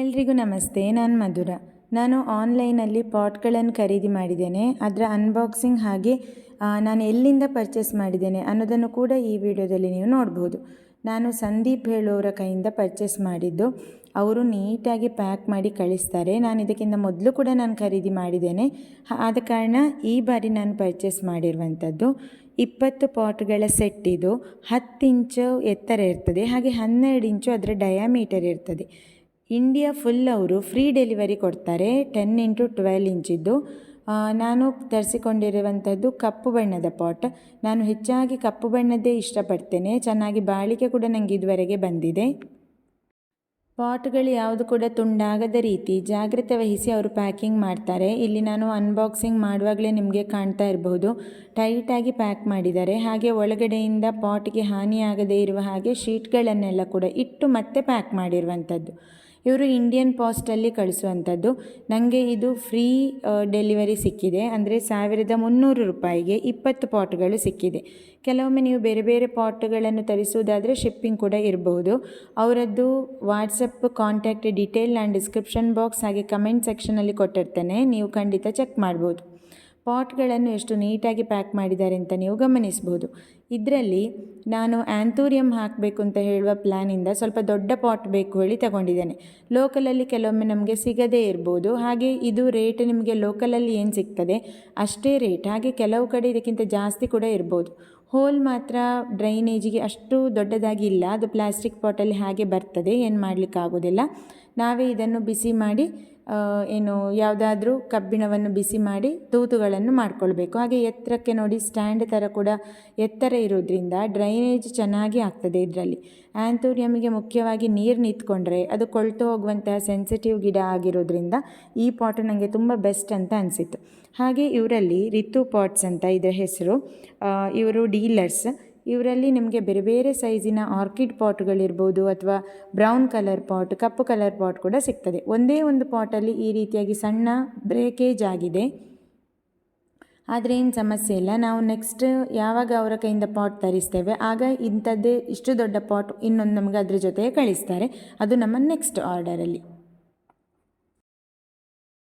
ಎಲ್ರಿಗೂ ನಮಸ್ತೆ, ನಾನು ಮಧುರ. ನಾನು ಆನ್ಲೈನಲ್ಲಿ ಪಾಟ್ಗಳನ್ನು ಖರೀದಿ ಮಾಡಿದ್ದೇನೆ. ಅದರ ಅನ್ಬಾಕ್ಸಿಂಗ್ ಹಾಗೆ ನಾನು ಎಲ್ಲಿಂದ ಪರ್ಚೇಸ್ ಮಾಡಿದ್ದೇನೆ ಅನ್ನೋದನ್ನು ಕೂಡ ಈ ವಿಡಿಯೋದಲ್ಲಿ ನೀವು ನೋಡ್ಬೋದು. ನಾನು ಸಂದೀಪ್ ಹೇಳೋರ ಕೈಯಿಂದ ಪರ್ಚೇಸ್ ಮಾಡಿದ್ದು. ಅವರು ನೀಟಾಗಿ ಪ್ಯಾಕ್ ಮಾಡಿ ಕಳಿಸ್ತಾರೆ. ನಾನು ಇದಕ್ಕಿಂತ ಮೊದಲು ಕೂಡ ನಾನು ಖರೀದಿ ಮಾಡಿದ್ದೇನೆ. ಆದ ಕಾರಣ ಈ ಬಾರಿ ನಾನು ಪರ್ಚೇಸ್ ಮಾಡಿರುವಂಥದ್ದು. ಇಪ್ಪತ್ತು ಪಾಟ್ಗಳ ಸೆಟ್ ಇದು. ಹತ್ತು ಇಂಚು ಎತ್ತರ ಇರ್ತದೆ. ಹಾಗೆ ಹನ್ನೆರಡು ಇಂಚು ಅದರ ಡಯಾಮೀಟರ್ ಇರ್ತದೆ. ಇಂಡಿಯಾ ಫುಲ್ ಅವರು ಫ್ರೀ ಡೆಲಿವರಿ ಕೊಡ್ತಾರೆ ಟೆನ್ ಇಂಟು ಟ್ವೆಲ್ ಇಂಚಿದ್ದು. ನಾನು ತರಿಸಿಕೊಂಡಿರುವಂಥದ್ದು ಕಪ್ಪು ಬಣ್ಣದ ಪಾಟ್. ನಾನು ಹೆಚ್ಚಾಗಿ ಕಪ್ಪು ಬಣ್ಣದ್ದೇ ಇಷ್ಟಪಡ್ತೇನೆ. ಚೆನ್ನಾಗಿ ಬಾಳಿಕೆ ಕೂಡ ನನಗೆ ಇದುವರೆಗೆ ಬಂದಿದೆ. ಪಾಟ್ಗಳು ಯಾವುದು ಕೂಡ ತುಂಡಾಗದ ರೀತಿ ಜಾಗ್ರತೆ ವಹಿಸಿ ಅವರು ಪ್ಯಾಕಿಂಗ್ ಮಾಡ್ತಾರೆ. ಇಲ್ಲಿ ನಾನು ಅನ್ಬಾಕ್ಸಿಂಗ್ ಮಾಡುವಾಗಲೇ ನಿಮಗೆ ಕಾಣ್ತಾ ಇರಬಹುದು. ಟೈಟಾಗಿ ಪ್ಯಾಕ್ ಮಾಡಿದ್ದಾರೆ. ಹಾಗೆ ಒಳಗಡೆಯಿಂದ ಪಾಟ್ಗೆ ಹಾನಿಯಾಗದೇ ಇರುವ ಹಾಗೆ ಶೀಟ್ಗಳನ್ನೆಲ್ಲ ಕೂಡ ಇಟ್ಟು ಮತ್ತೆ ಪ್ಯಾಕ್ ಮಾಡಿರುವಂಥದ್ದು. ಇವರು ಇಂಡಿಯನ್ ಪೋಸ್ಟಲ್ಲಿ ಕಳಿಸುವಂಥದ್ದು. ನನಗೆ ಇದು ಫ್ರೀ ಡೆಲಿವರಿ ಸಿಕ್ಕಿದೆ. ಅಂದರೆ ಸಾವಿರದ ಮುನ್ನೂರು ರೂಪಾಯಿಗೆ ಇಪ್ಪತ್ತು ಪಾಟ್ಗಳು ಸಿಕ್ಕಿದೆ. ಕೆಲವೊಮ್ಮೆ ನೀವು ಬೇರೆ ಬೇರೆ ಪಾಟ್ಗಳನ್ನು ತರಿಸುವುದಾದರೆ ಶಿಪ್ಪಿಂಗ್ ಕೂಡ ಇರಬಹುದು ಅವರದ್ದು WhatsApp contact detail and description box ಹಾಗೆ ಕಮೆಂಟ್ ಸೆಕ್ಷನಲ್ಲಿ ಕೊಟ್ಟಿರ್ತೇನೆ. ನೀವು ಖಂಡಿತ ಚೆಕ್ ಮಾಡ್ಬೋದು. ಪಾಟ್ಗಳನ್ನು ಎಷ್ಟು ನೀಟಾಗಿ ಪ್ಯಾಕ್ ಮಾಡಿದ್ದಾರೆ ಅಂತ ನೀವು ಗಮನಿಸ್ಬೋದು. ಇದರಲ್ಲಿ ನಾನು ಆ್ಯಂಥೂರಿಯಂ ಹಾಕಬೇಕು ಅಂತ ಹೇಳುವ ಪ್ಲ್ಯಾನಿಂದ ಸ್ವಲ್ಪ ದೊಡ್ಡ ಪಾಟ್ ಬೇಕು ಹೇಳಿ ತಗೊಂಡಿದ್ದೇನೆ. ಲೋಕಲಲ್ಲಿ ಕೆಲವೊಮ್ಮೆ ನಮಗೆ ಸಿಗದೇ ಇರ್ಬೋದು. ಹಾಗೆ ಇದು ರೇಟ್ ನಿಮಗೆ ಲೋಕಲಲ್ಲಿ ಏನು ಸಿಗ್ತದೆ ಅಷ್ಟೇ ರೇಟ್. ಹಾಗೆ ಕೆಲವು ಕಡೆ ಇದಕ್ಕಿಂತ ಜಾಸ್ತಿ ಕೂಡ ಇರ್ಬೋದು. ಹೋಲ್ ಮಾತ್ರ ಡ್ರೈನೇಜಿಗೆ ಅಷ್ಟು ದೊಡ್ಡದಾಗಿ ಇಲ್ಲ ಅದು ಪ್ಲಾಸ್ಟಿಕ್ ಪಾಟಲ್ಲಿ ಹಾಗೆ ಬರ್ತದೆ. ಏನು ಮಾಡಲಿಕ್ಕಾಗೋದಿಲ್ಲ. ನಾವೇ ಇದನ್ನು ಬಿಸಿ ಮಾಡಿ ಏನು, ಯಾವುದಾದ್ರೂ ಕಬ್ಬಿಣವನ್ನು ಬಿಸಿ ಮಾಡಿ ತೂತುಗಳನ್ನು ಮಾಡಿಕೊಳ್ಬೇಕು. ಹಾಗೆ ಎತ್ತರಕ್ಕೆ ನೋಡಿ ಸ್ಟ್ಯಾಂಡ್ ಥರ ಕೂಡ ಎತ್ತರ ಇರೋದ್ರಿಂದ ಡ್ರೈನೇಜ್ ಚೆನ್ನಾಗಿ ಆಗ್ತದೆ ಇದರಲ್ಲಿ. ಆ್ಯಂಥೋರಿಯಮ್ಗೆ ಮುಖ್ಯವಾಗಿ ನೀರು ನಿಂತ್ಕೊಂಡ್ರೆ ಅದು ಕೊಳ್ತು ಹೋಗುವಂತಹ ಸೆನ್ಸಿಟಿವ್ ಗಿಡ ಆಗಿರೋದ್ರಿಂದ ಈ ಪಾಟ್ ನನಗೆ ತುಂಬ ಬೆಸ್ಟ್ ಅಂತ ಅನಿಸಿತ್ತು. ಹಾಗೆ ಇವರಲ್ಲಿ ರಿತು ಪಾಟ್ಸ್ ಅಂತ ಇದರ ಹೆಸರು. ಇವರು ಡೀಲರ್ಸ್ ಇವರಲ್ಲಿ ನಿಮಗೆ ಬೇರೆ ಬೇರೆ ಸೈಜಿನ ಆರ್ಕಿಡ್ ಪಾಟ್ಗಳಿರ್ಬೋದು ಅಥವಾ ಬ್ರೌನ್ ಕಲರ್ ಪಾಟ್ ಕಪ್ಪು ಕಲರ್ ಪಾಟ್ ಕೂಡ ಸಿಗ್ತದೆ. ಒಂದೇ ಒಂದು ಪಾಟಲ್ಲಿ ಈ ರೀತಿಯಾಗಿ ಸಣ್ಣ ಬ್ರೇಕೇಜ್ ಆಗಿದೆ. ಆದರೆ ಏನು ಸಮಸ್ಯೆ ಇಲ್ಲ. ನಾವು ನೆಕ್ಸ್ಟ್ ಯಾವಾಗ ಅವರ ಕೈಯಿಂದ ಪಾಟ್ ತರಿಸ್ತೇವೆ, ಆಗ ಇಂಥದ್ದೇ ಇಷ್ಟು ದೊಡ್ಡ ಪಾಟ್ ಇನ್ನೊಂದು ನಮಗೆ ಅದ್ರ ಜೊತೆ ಕಳಿಸ್ತಾರೆ. ಅದು ನಮ್ಮ ನೆಕ್ಸ್ಟ್ ಆರ್ಡರಲ್ಲಿ